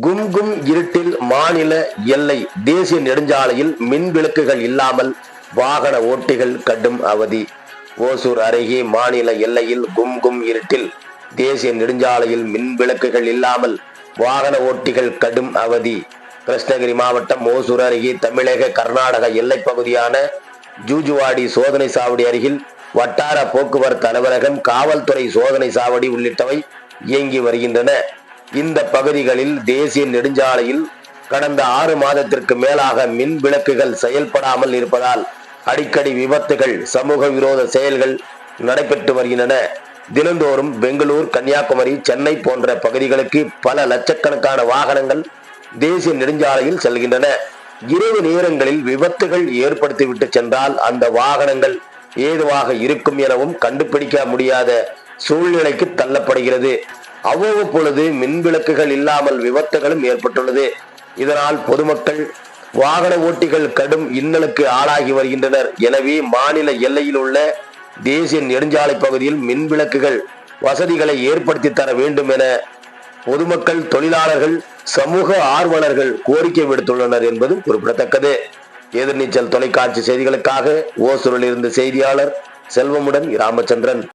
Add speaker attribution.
Speaker 1: கும்கும் இருட்டில் மாநில எல்லை தேசிய நெடுஞ்சாலையில் மின் விளக்குகள் இல்லாமல் வாகன ஓட்டிகள் கடும் அவதி. ஓசூர் அருகே மாநில எல்லையில் கும்கும் இருட்டில் தேசிய நெடுஞ்சாலையில் மின் விளக்குகள் இல்லாமல் வாகன ஓட்டிகள் கடும் அவதி. கிருஷ்ணகிரி மாவட்டம் ஓசூர் அருகே தமிழக கர்நாடக எல்லைப் பகுதியான ஜூஜுவாடி சோதனை சாவடி அருகில் வட்டார போக்குவரத்து அலுவலகம் காவல்துறை சோதனை சாவடி உள்ளிட்டவை இயங்கி வருகின்றன. இந்த பகுதிகளில் தேசிய நெடுஞ்சாலையில் கடந்த ஆறு மாதத்திற்கு மேலாக மின் விளக்குகள் செயல்படாமல் இருப்பதால் அடிக்கடி விபத்துகள் சமூக விரோத செயல்கள் நடைபெற்று வருகின்றன. தினந்தோறும் பெங்களூர் கன்னியாகுமரி சென்னை போன்ற பகுதிகளுக்கு பல லட்சக்கணக்கான வாகனங்கள் தேசிய நெடுஞ்சாலையில் செல்கின்றன. இரவு நேரங்களில் விபத்துகள் ஏற்படுத்திவிட்டு சென்றால் அந்த வாகனங்கள் ஏதுவாக இருக்கும் எனவும் கண்டுபிடிக்க முடியாத சூழ்நிலைக்கு தள்ளப்படுகிறது. அவ்வப்பொழுது மின் விளக்குகள் இல்லாமல் விபத்துகளும் ஏற்பட்டுள்ளது. இதனால் பொதுமக்கள் வாகன ஓட்டிகள் கடும் இன்னலுக்கு ஆளாகி வருகின்றனர். எனவே மாநில எல்லையில் உள்ள தேசிய நெடுஞ்சாலை பகுதியில் மின் விளக்குகள் வசதிகளை ஏற்படுத்தி தர வேண்டும் என பொதுமக்கள் தொழிலாளர்கள் சமூக ஆர்வலர்கள் கோரிக்கை விடுத்துள்ளனர் என்பது குறிப்பிடத்தக்கது. எதிர்நீச்சல் தொலைக்காட்சி செய்திகளுக்காக ஓசூரில் இருந்து செய்தியாளர் செல்வமுடன் ராமச்சந்திரன்